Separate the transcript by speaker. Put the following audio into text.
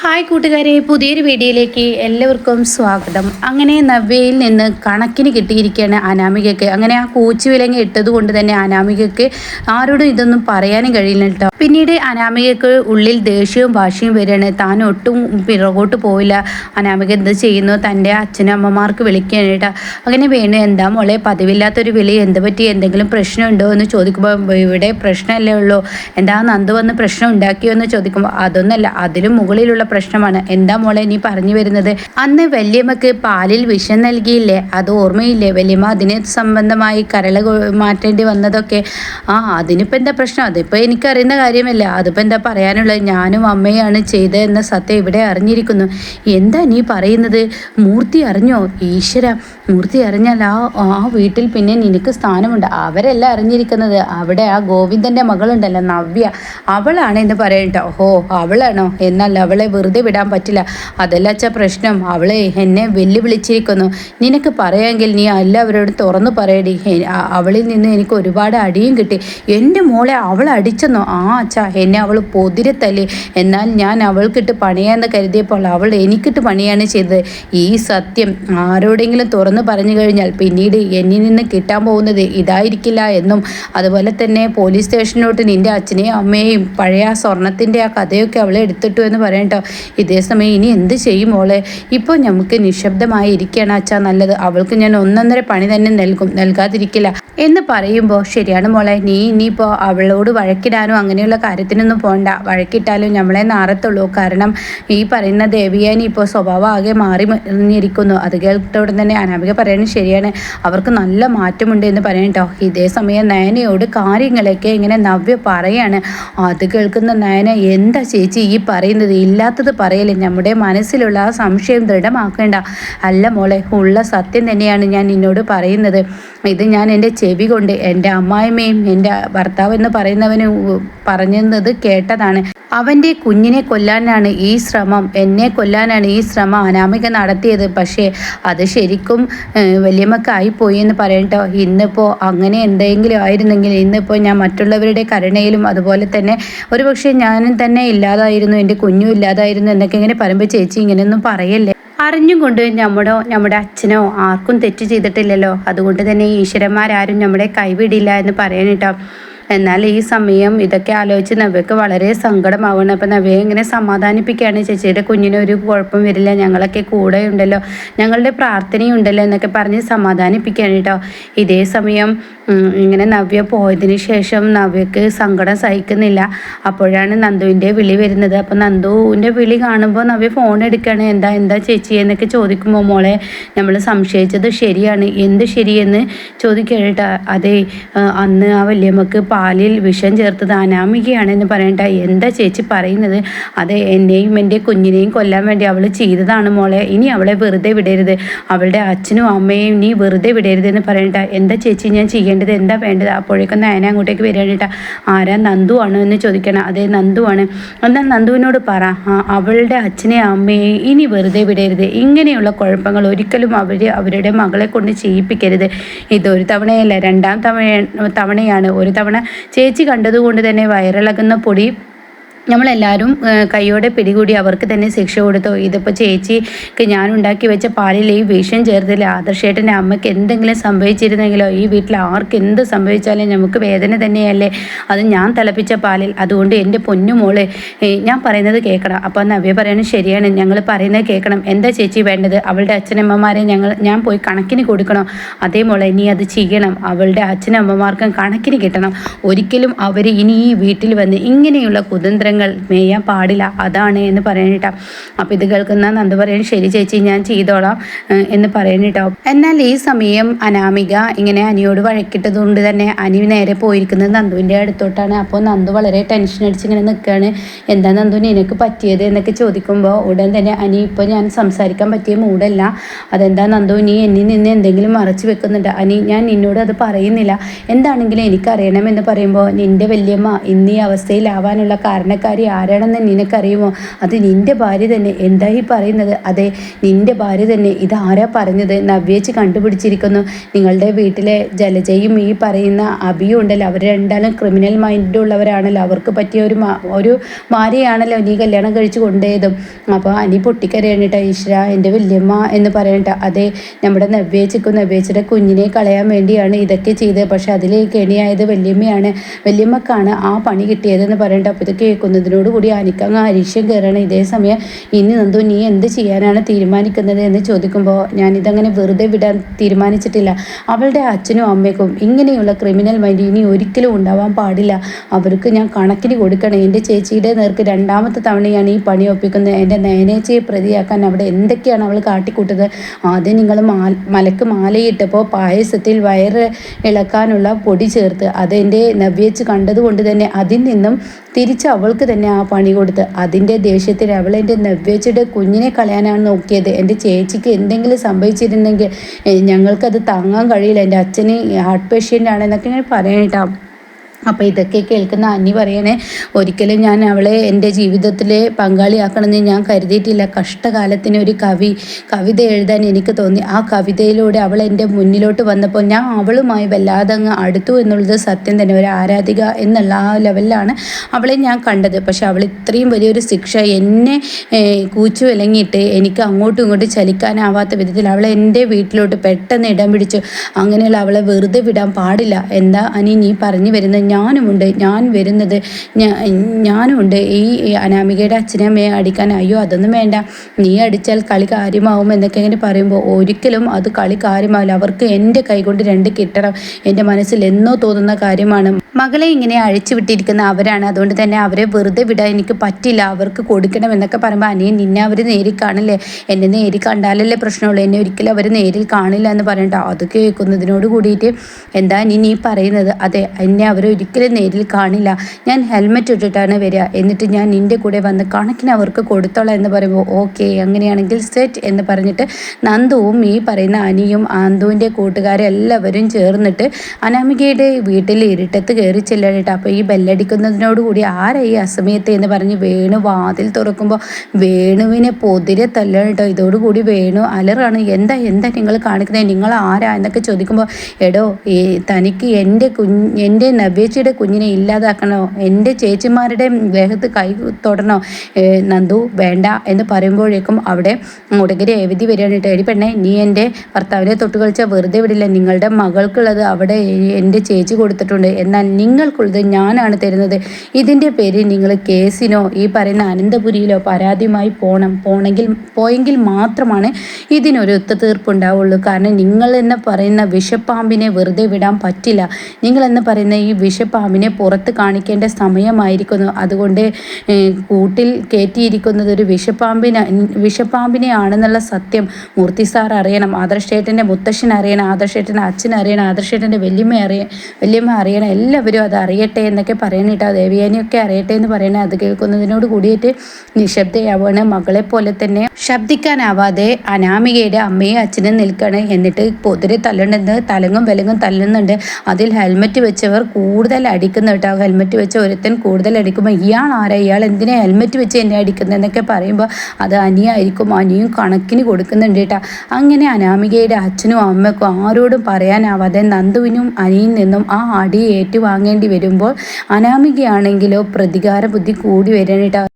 Speaker 1: Hi കൂട്ടുകാരെ പുതിയൊരു വീഡിയോയിലേക്ക് എല്ലാവർക്കും സ്വാഗതം. അങ്ങനെ നവ്യയിൽ നിന്ന് കണക്കിന് കിട്ടിയിരിക്കുകയാണ് അനാമികയ്ക്ക്. അങ്ങനെ ആ കൂച്ചു വിലങ്ങ് ഇട്ടത് കൊണ്ട് തന്നെ അനാമികയ്ക്ക് ആരോടും ഇതൊന്നും പറയാനും കഴിയില്ല കേട്ടോ. പിന്നീട് അനാമികയ്ക്ക് ഉള്ളിൽ ദേഷ്യവും ഭാഷയും വരികയാണ്. താൻ ഒട്ടും പിറകോട്ട് പോയില്ല അനാമിക എന്ത് ചെയ്യുന്നു? തന്റെ അച്ഛനും അമ്മമാർക്ക് വിളിക്കുകയാണ് കേട്ടോ. അങ്ങനെ വേണു എന്താ മോളെ പതിവില്ലാത്തൊരു വിളി എന്ത് പറ്റി? എന്തെങ്കിലും പ്രശ്നമുണ്ടോ എന്ന് ചോദിക്കുമ്പോൾ ഇവിടെ പ്രശ്നമല്ലേ ഉള്ളൂ. എന്താ നന്ദു വന്ന് പ്രശ്നം ഉണ്ടാക്കിയോ? എന്ന് ചോദിക്കുമ്പോൾ അതൊന്നല്ല. അതിലും മുകളിലുള്ള പ്രശ്നമാണ്. എന്താ മോളെ നീ പറഞ്ഞു വരുന്നത്? അന്ന് വല്യമ്മക്ക് പാലിൽ വിഷം നൽകിയില്ലേ? അത് ഓർമ്മയില്ലേ? വല്യമ്മ അതിനെ സംബന്ധമായി കരൾ മാറ്റേണ്ടി വന്നതൊക്കെ? ആ അതിനിപ്പോൾ എന്താ പ്രശ്നം? അതിപ്പോൾ എനിക്കറിയുന്ന കാര്യമല്ല. അതിപ്പോൾ എന്താ പറയാനുള്ളത്? ഞാനും അമ്മയാണ് ചെയ്തതെന്ന സത്യം ഇവിടെ അറിഞ്ഞിരിക്കുന്നു. എന്താ നീ പറയുന്നത്? മൂർത്തി അറിഞ്ഞോ? ഈശ്വര മൂർത്തി അറിഞ്ഞാൽ ആ ആ വീട്ടിൽ പിന്നെ നിനക്ക് സ്ഥാനമുണ്ട്. അവരല്ല അറിഞ്ഞിരിക്കുന്നത്. അവിടെ ആ ഗോവിന്ദന്റെ മകളുണ്ടല്ലോ നവ്യ. അവളാണ് എന്ന് പറയട്ടോ. ഓഹോ അവളാണോ? എന്നാൽ അവളെ വെറുതെ വിടാൻ പറ്റില്ല. അതല്ല അച്ഛ പ്രശ്നം? അവളെ എന്നെ വെല്ലുവിളിച്ചിരിക്കുന്നു. നിനക്ക് പറയാമെങ്കിൽ നീ എല്ലാവരോടും തുറന്നു പറയടി. അവളിൽ നിന്ന് എനിക്ക് ഒരുപാട് അടിയും കിട്ടി. എന്റെ മോളെ അവൾ അടിച്ചെന്നോ? ആ അച്ഛാ എന്നെ അവൾ പൊതിരത്തല്ലേ. തല്ലി എന്നാൽ ഞാൻ അവൾക്കിട്ട് പണിയാന്ന് കരുതിയപ്പോൾ അവൾ എനിക്കിട്ട് പണിയാണ് ചെയ്തത്. ഈ സത്യം ആരോടെങ്കിലും തുറന്നു പറഞ്ഞു കഴിഞ്ഞാൽ പിന്നീട് എന്നിൽ നിന്ന് കിട്ടാൻ പോകുന്നത് ഇതായിരിക്കില്ല എന്നും അതുപോലെ തന്നെ പോലീസ് സ്റ്റേഷനിലോട്ട് നിന്റെ അച്ഛനെയും അമ്മയെയും പഴയ ആ സ്വർണത്തിന്റെ ആ കഥയൊക്കെ അവളെ എടുത്തിട്ടു എന്ന് പറയട്ടോ ഇതേ സമയം ഇനി എന്ത് ചെയ്യും മോളെ? ഇപ്പോൾ നമുക്ക് നിശബ്ദമായി ഇരിക്കുകയാണ് അച്ഛാ നല്ലത്. അവൾക്ക് ഞാൻ ഒന്നൊന്നര പണി തന്നെ നൽകും നൽകാതിരിക്കില്ല. എന്ന് പറയുമ്പോൾ ശരിയാണ് മോളെ നീ ഇനിയിപ്പോൾ അവളോട് വഴക്കിടാനോ അങ്ങനെയുള്ള കാര്യത്തിനൊന്നും പോകണ്ട വഴക്കിട്ടാലും നമ്മളെ നാറത്തുള്ളൂ. കാരണം ഈ പറയുന്ന ദേവിയാനി ഇപ്പോൾ സ്വഭാവം ആകെ മാറി മറിഞ്ഞിരിക്കുന്നു. അത് കേട്ടോടെ തന്നെ അനാമിക പറയുന്നത് ശരിയാണ്. അവർക്ക് നല്ല മാറ്റമുണ്ട് എന്ന് പറയണം കേട്ടോ ഇതേ സമയം നയനയോട് കാര്യങ്ങളൊക്കെ ഇങ്ങനെ നവ്യ പറയാണ്. അത് കേൾക്കുന്ന നയന എന്താ ചേച്ചി ഈ പറയുന്നത്? ഇല്ലാത്തത് പറയല്ലേ? നമ്മുടെ മനസ്സിലുള്ള ആ സംശയം ദൃഢമാക്കേണ്ട. അല്ല മോളെ ഉള്ള സത്യം തന്നെയാണ് ഞാൻ നിന്നോട് പറയുന്നത്. ഇത് ഞാൻ എന്റെ ചെവി കൊണ്ട് എന്റെ അമ്മായിമ്മയും എന്റെ ഭർത്താവ് എന്ന് പറയുന്നവന് പറഞ്ഞത് കേട്ടതാണ്. അവന്റെ കുഞ്ഞിനെ കൊല്ലാനാണ് ഈ ശ്രമം. എന്നെ കൊല്ലാനാണ് ഈ ശ്രമം. അനാമിക നടത്തിയത്. പക്ഷേ അത് ശരിക്കും വലിയമ്മക്കായി പോയി എന്ന് പറയട്ടോ. ഇന്നിപ്പോൾ അങ്ങനെ എന്തെങ്കിലും ആയിരുന്നെങ്കിൽ ഇന്നിപ്പോൾ ഞാൻ മറ്റുള്ളവരുടെ കരുണയിലും അതുപോലെ തന്നെ ഒരുപക്ഷെ ഞാനും തന്നെ ഇല്ലാതായിരുന്നു എന്റെ കുഞ്ഞും ഇല്ലാതായിരുന്നു എന്നൊക്കെ ഇങ്ങനെ പറയുമ്പോൾ ചേച്ചി ഇങ്ങനെയൊന്നും പറയല്ലേ? അറിഞ്ഞും കൊണ്ട് നമ്മുടോ നമ്മുടെ അച്ഛനോ ആർക്കും തെറ്റ് ചെയ്തിട്ടില്ലല്ലോ. അതുകൊണ്ട് തന്നെ ഈശ്വരന്മാരാരും നമ്മളെ കൈവിടില്ല എന്ന് പറയാനിട്ടോ എന്നാൽ ഈ സമയം ഇതൊക്കെ ആലോചിച്ച് നവ്യക്ക് വളരെ സങ്കടമാവണം അപ്പം നവ്യയെ ഇങ്ങനെ സമാധാനിപ്പിക്കുകയാണ് ചേച്ചിയുടെ കുഞ്ഞിന് ഒരു കുഴപ്പം വരില്ല. ഞങ്ങളൊക്കെ കൂടെ ഉണ്ടല്ലോ. ഞങ്ങളുടെ പ്രാർത്ഥനയുണ്ടല്ലോ എന്നൊക്കെ പറഞ്ഞ് സമാധാനിപ്പിക്കുകയാണ് കേട്ടോ ഇതേ സമയം ഇങ്ങനെ നവ്യ പോയതിന് ശേഷം നവ്യക്ക് സങ്കടം സഹിക്കുന്നില്ല. അപ്പോഴാണ് നന്ദുവിന്റെ വിളി വരുന്നത്. അപ്പോൾ നന്ദുവിന്റെ വിളി കാണുമ്പോൾ നവ്യ ഫോൺ എടുക്കുകയാണ്. എന്താ എന്താ ചേച്ചി? എന്നൊക്കെ ചോദിക്കുമ്പോൾ മോളെ നമ്മൾ സംശയിച്ചത് ശരിയാണ്. എന്ത് ശരിയെന്ന്? ചോദിക്കുക കേട്ടോ. അതെ അന്ന് ആ വല്യമ്മക്ക് പാലിൽ വിഷം ചേർത്തത് അനാമികയാണെന്ന് പറയണ്ട എന്താ ചേച്ചി പറയുന്നത്? അതെ എന്നെയും എന്റെ കുഞ്ഞിനെയും കൊല്ലാൻ വേണ്ടി അവൾ ചെയ്തതാണ് മോളെ. ഇനി അവളെ വെറുതെ വിടരുത്. അവളുടെ അച്ഛനും അമ്മയും നീ വെറുതെ വിടരുത് എന്ന് പറയണ്ട എന്താ ചേച്ചി ഞാൻ ചെയ്യേണ്ടത്? എന്താ വേണ്ടത്? അപ്പോഴേക്കും നയന അങ്ങോട്ടേക്ക് വരികയാണ് ആരാ? നന്ദു ആണോ എന്ന് ചോദിക്കണം. അതെ നന്ദു ആണ്. എന്നാൽ നന്ദുവിനോട് പറ. അവളുടെ അച്ഛനെ അമ്മയെ ഇനി വെറുതെ വിടരുത്. ഇങ്ങനെയുള്ള കുഴപ്പങ്ങൾ ഒരിക്കലും അവർ അവരുടെ മകളെ കൊണ്ട് ചെയ്യിപ്പിക്കരുത്. ഇതൊരു തവണയല്ല രണ്ടാം തവണ തവണയാണ്. ഒരു തവണ ചേച്ചി കണ്ടതുകൊണ്ട് തന്നെ വയറിളകുന്ന പൊടി നമ്മളെല്ലാവരും കൈയോടെ പിടികൂടി അവർക്ക് തന്നെ ശിക്ഷ കൊടുത്തു. ഇതിപ്പോൾ ചേച്ചിക്ക് ഞാൻ ഉണ്ടാക്കി വെച്ച പാലിൽ ഈ വിഷം ചേർത്തില്ല ആദർശേട്ടന്റെ അമ്മയ്ക്ക് എന്തെങ്കിലും സംഭവിച്ചിരുന്നെങ്കിലോ ഈ വീട്ടിൽ ആർക്ക് എന്ത് സംഭവിച്ചാലും നമുക്ക് വേദന തന്നെയല്ലേ. അത് ഞാൻ തിളപ്പിച്ച പാലിൽ. അതുകൊണ്ട് എന്റെ പൊന്നുമോൾ ഞാൻ പറയുന്നത് കേൾക്കണം. അപ്പോൾ നവ്യ പറയണത് ശരിയാണ്. ഞങ്ങൾ പറയുന്നത് കേൾക്കണം. എന്താ ചേച്ചി വേണ്ടത്? അവളുടെ അച്ഛനമ്മമാരെ ഞങ്ങൾ ഞാൻ പോയി കണക്കിന് കൊടുക്കണം? അതേ മോളെ നീ അത് ചെയ്യണം. അവളുടെ അച്ഛനമ്മമാർക്കും കണക്കിന് കിട്ടണം. ഒരിക്കലും അവർ ഇനി ഈ വീട്ടിൽ വന്ന് ഇങ്ങനെയുള്ള കുതന്ത്രങ്ങൾ മേയാൻ പാടില്ല. അതാണ് എന്ന് പറയണിട്ടാ. അപ്പം ഇത് കേൾക്കുന്ന നന്ദു പറയാൻ ശരി ചേച്ചി ഞാൻ ചെയ്തോളാം എന്ന് പറയണിട്ടോ. എന്നാൽ ഈ സമയം അനാമിക ഇങ്ങനെ അനിയോട് വഴക്കിട്ടത് കൊണ്ട് തന്നെ അനി നേരെ പോയിരിക്കുന്നത് നന്ദുവിന്റെ അടുത്തോട്ടാണ്. അപ്പോൾ നന്ദു വളരെ ടെൻഷൻ അടിച്ച് ഇങ്ങനെ നിൽക്കുകയാണ് എന്താ നന്ദു നിനക്ക് പറ്റിയത്? എന്നൊക്കെ ചോദിക്കുമ്പോൾ ഉടൻ തന്നെ അനി ഇപ്പോൾ ഞാൻ സംസാരിക്കാൻ പറ്റിയ മൂടല്ല അതെന്താ നന്ദു നീ എന്നിൽ നിന്ന് എന്തെങ്കിലും മറച്ചു വെക്കുന്നുണ്ട്? അനി ഞാൻ നിന്നോട് അത് പറയുന്നില്ല. എന്താണെങ്കിലും എനിക്കറിയണമെന്ന് പറയുമ്പോൾ നിന്റെ വല്യമ്മ ഇന്ന് ഈ അവസ്ഥയിലാവാനുള്ള കാരണക്കാർ കാരണക്കാരി ആരാണെന്ന് നിനക്കറിയുമോ? അത് നിന്റെ ഭാര്യ തന്നെ. എന്താ ഈ പറയുന്നത്? അതെ നിന്റെ ഭാര്യ തന്നെ. ഇത് ആരാ പറഞ്ഞത്? നവ്യേച്ച് കണ്ടുപിടിച്ചിരിക്കുന്നു. നിങ്ങളുടെ വീട്ടിലെ ജലജയും ഈ പറയുന്ന അബിയും ഉണ്ടല്ലോ. അവർ രണ്ടാലും ക്രിമിനൽ മൈൻഡ് ഉള്ളവരാണല്ലോ. അവർക്ക് പറ്റിയ ഒരു ഒരു ഭാര്യയാണല്ലോ നീ കല്യാണം കഴിച്ച് കൊണ്ടുപോയതും. അപ്പോൾ അനി പൊട്ടിക്കരയണിട്ട ഈശ്വര എന്റെ വല്യമ്മ എന്ന് പറയണ്ട അതെ നമ്മുടെ നവ്യച്ചക്കും നവ്യച്ചയുടെ കുഞ്ഞിനെ കളയാൻ വേണ്ടിയാണ് ഇതൊക്കെ ചെയ്തത്. പക്ഷേ അതിൽ കെണിയായത് വല്യമ്മയാണ്. വല്യമ്മക്കാണ് ആ പണി കിട്ടിയതെന്ന് പറയണ്ട അപ്പോൾ ഇത് കേൾക്കുന്നതിനോട് കൂടി അനിക്കങ്ങ് അരിശ്യം കയറണം. ഇതേ സമയം ഇനി നന്ദു നീ എന്ത് ചെയ്യാനാണ് തീരുമാനിക്കുന്നത് എന്ന് ചോദിക്കുമ്പോൾ ഞാനിതങ്ങനെ വെറുതെ വിടാൻ തീരുമാനിച്ചിട്ടില്ല. അവളുടെ അച്ഛനും അമ്മയ്ക്കും ഇങ്ങനെയുള്ള ക്രിമിനൽ മൈൻഡ് ഇനി ഒരിക്കലും ഉണ്ടാവാൻ പാടില്ല. അവർക്ക് ഞാൻ കണക്കിന് കൊടുക്കണം. എന്റെ ചേച്ചിയുടെ നേർക്ക് രണ്ടാമത്തെ തവണയാണ് ഈ പണി ഒപ്പിക്കുന്നത്. എന്റെ നയനേച്ചയെ പ്രതിയാക്കാൻ അവിടെ എന്തൊക്കെയാണ് അവൾ കാട്ടിക്കൂട്ടത് ആദ്യം നിങ്ങൾ മാ മലക്ക് മാലയിട്ടപ്പോൾ പായസത്തിൽ വയറ് ഇളക്കാനുള്ള പൊടി ചേർത്ത് അതെന്റെ നവ്യച്ച് കണ്ടതുകൊണ്ട് തന്നെ അതിൽ നിന്നും തിരിച്ച് അവൾക്ക് തന്നെ ആ പണി കൊടുത്ത്. അതിന്റെ ദേഷ്യത്തിൽ അവൾ എന്റെ നവ്യച്ചയുടെ കുഞ്ഞിനെ കളയാനാണ് നോക്കിയത്. എന്റെ ചേച്ചിക്ക് എന്തെങ്കിലും സംഭവിച്ചിരുന്നെങ്കിൽ ഞങ്ങൾക്കത് താങ്ങാൻ കഴിയില്ല. എന്റെ അച്ഛന് ഹാർട്ട് പേഷ്യന്റ് ആണെന്നൊക്കെ ഇങ്ങനെ പറയണിട്ടാം അപ്പോൾ ഇതൊക്കെ കേൾക്കുന്ന അന്നി പറയണേ ഒരിക്കലും ഞാൻ അവളെ എന്റെ ജീവിതത്തിലെ പങ്കാളിയാക്കണമെന്ന് ഞാൻ കരുതിയിട്ടില്ല. കഷ്ടകാലത്തിന് ഒരു കവി കവിത എഴുതാൻ എനിക്ക് തോന്നി. ആ കവിതയിലൂടെ അവൾ എന്റെ മുന്നിലോട്ട് വന്നപ്പോൾ ഞാൻ അവളുമായി വല്ലാതെ അങ്ങ് അടുത്തു എന്നുള്ളത് സത്യം തന്നെ. ഒരു ആരാധിക എന്നുള്ള ആ ലെവലിലാണ് അവളെ ഞാൻ കണ്ടത്. പക്ഷെ അവൾ ഇത്രയും വലിയൊരു ശിക്ഷ എന്നെ കൂച്ചു വിലങ്ങിയിട്ട് എനിക്ക് അങ്ങോട്ടും ഇങ്ങോട്ടും ചലിക്കാനാവാത്ത വിധത്തിൽ അവളെ എന്റെ വീട്ടിലോട്ട് പെട്ടെന്ന് ഇടം പിടിച്ചു. അങ്ങനെയുള്ള അവളെ വെറുതെ വിടാൻ പാടില്ല. എന്താ അനി നീ പറഞ്ഞു വരുന്നത്? ഞാനുമുണ്ട് ഞാൻ വരുന്നത് ഞാനുമുണ്ട്. ഈ അനാമികയുടെ അച്ഛനമ്മയെ അടിക്കാൻ അയ്യോ അതൊന്നും വേണ്ട. നീ അടിച്ചാൽ കളി കാര്യമാവും എന്നൊക്കെ ഇങ്ങനെ പറയുമ്പോൾ ഒരിക്കലും അത് കളി കാര്യമാവില്ല. അവർക്ക് എന്റെ കൈകൊണ്ട് രണ്ട് കിട്ടണം. എന്റെ മനസ്സിൽ എന്നോ തോന്നുന്ന കാര്യമാണ്. മകളെ ഇങ്ങനെ അഴിച്ചു വിട്ടിരിക്കുന്ന അവരാണ്. അതുകൊണ്ട് തന്നെ അവരെ വെറുതെ വിടാൻ എനിക്ക് പറ്റില്ല. അവർക്ക് കൊടുക്കണം എന്നൊക്കെ പറയുമ്പോൾ അനിയൻ നിന്നെ അവർ നേരിൽ കാണില്ലേ? എന്നെ നേരിൽ കണ്ടാലല്ലേ പ്രശ്നമുള്ളൂ? എന്നെ ഒരിക്കലും അവർ നേരിൽ കാണില്ല എന്ന് പറയണ്ട. അത് കേൾക്കുന്നതിനോട് കൂടിയിട്ട് എന്താ നീ നീ പറയുന്നത്? അതെ എന്നെ അവർ ഒരിക്കലും നേരിൽ കാണില്ല. ഞാൻ ഹെൽമെറ്റ് ഇട്ടിട്ടാണ് വരിക. എന്നിട്ട് ഞാൻ നിന്റെ കൂടെ വന്ന് കണക്കിന് അവർക്ക് കൊടുത്തോളാം എന്ന് പറയുമ്പോൾ ഓക്കെ അങ്ങനെയാണെങ്കിൽ സെറ്റ് എന്ന് പറഞ്ഞിട്ട് നന്ദുവും ഈ പറയുന്ന അനിയും ആന്തുവിന്റെ കൂട്ടുകാരെല്ലാവരും ചേർന്നിട്ട് അനാമികയുടെ വീട്ടിൽ ഇരുട്ടത്ത് കയറി ചെല്ലണിട്ട് അപ്പോൾ ഈ ബെല്ലടിക്കുന്നതിനോടുകൂടി ആരാ ഈ അസമയത്ത് എന്ന് പറഞ്ഞ് വേണു വാതിൽ തുറക്കുമ്പോൾ വേണുവിനെ പൊതിരെ തല്ലണിട്ടോ ഇതോടുകൂടി വേണു അലറാണ്. എന്താ എന്താ നിങ്ങൾ കാണിക്കുന്നത്? നിങ്ങൾ ആരാ? എന്നൊക്കെ ചോദിക്കുമ്പോൾ എടോ തനിക്ക് എന്റെ കുഞ്ഞ് എന്റെ നവ്യേച്ചിയുടെ കുഞ്ഞിനെ ഇല്ലാതാക്കണോ? എന്റെ ചേച്ചിമാരുടെ ദേഹത്ത് കൈ തൊടണോ? നന്ദു വേണ്ട എന്ന് പറയുമ്പോഴേക്കും അവിടെ മുടകരി എഴുതി വരികയാണ് കേട്ടോ. എടി പെണ്ണെ നീ എന്റെ ഭർത്താവിനെ തൊട്ട് കളിച്ച വെറുതെ വിടില്ല. നിങ്ങളുടെ മകൾക്കുള്ളത് അവിടെ എന്റെ ചേച്ചി കൊടുത്തിട്ടുണ്ട്. എന്നാൽ നിങ്ങൾക്കുള്ളത് ഞാനാണ് തരുന്നത്. ഇതിന്റെ പേര് നിങ്ങൾ കേസിനോ ഈ പറയുന്ന അനന്തപുരിയിലോ പരാതിയുമായി പോകണം പോണെങ്കിൽ പോയെങ്കിൽ മാത്രമാണ് ഇതിനൊരു ഒത്തുതീർപ്പുണ്ടാവുള്ളൂ. കാരണം നിങ്ങൾ എന്ന് പറയുന്ന വിഷപ്പാമ്പിനെ വെറുതെ വിടാൻ പറ്റില്ല. നിങ്ങൾ എന്ന് പറയുന്ന ഈ വിഷപ്പാമ്പിനെ പുറത്ത് കാണിക്കേണ്ട സമയമായിരിക്കുന്നു. അതുകൊണ്ട് കൂട്ടിൽ കയറ്റിയിരിക്കുന്നത് ഒരു വിഷപ്പാമ്പിന് വിഷപ്പാമ്പിനെ ആണെന്നുള്ള സത്യം മൂർത്തി സാർ അറിയണം. ആദർശേട്ടന്റെ മുത്തശ്ശൻ അറിയണം ആദർശേട്ടന്റെ അച്ഛൻ അറിയണം ആദർശേട്ടന്റെ വല്യമ്മ അറിയ വല്യമ്മ അറിയണം എല്ലാവരും അത് അറിയട്ടെ എന്നൊക്കെ പറയണിട്ടോ. ദേവിയാനിയൊക്കെ അറിയട്ടെ എന്ന് പറയണേ. അത് കേൾക്കുന്നതിനോട് കൂടിയിട്ട് നിശബ്ദയാവാണ്. മകളെ പോലെ തന്നെ ശബ്ദിക്കാനാവാതെ അനാമികയുടെ അമ്മയും അച്ഛനും നിൽക്കണേ. എന്നിട്ട് പൊതിരെ തല്ലണ്ടെന്ന് തലങ്ങും വിലങ്ങും തല്ലുന്നുണ്ട്. അതിൽ ഹെൽമെറ്റ് വെച്ചവർ കൂടുതൽ അടിക്കുന്നു കേട്ടോ. ഹെൽമെറ്റ് വെച്ച് ഒരുത്തൻ കൂടുതൽ അടിക്കുമ്പോൾ ഇയാൾ ആരാ? ഇയാൾ എന്തിനാ ഹെൽമെറ്റ് വെച്ച് എന്നെ അടിക്കുന്നതെന്നൊക്കെ പറയുമ്പോൾ അത് അനിയായിരിക്കും. അനിയും കണക്കിന് കൊടുക്കുന്നുണ്ട് കേട്ടോ. അങ്ങനെ അനാമികയുടെ അച്ഛനും അമ്മയ്ക്കും ആരോടും പറയാനാവാതെ നന്ദുവിനും അനിയിൽ നിന്നും ആ അടി ഏറ്റുവാങ്ങേണ്ടി വരുമ്പോൾ അനാമികയാണെങ്കിലോ പ്രതികാര ബുദ്ധി കൂടി വരാനായിട്ട്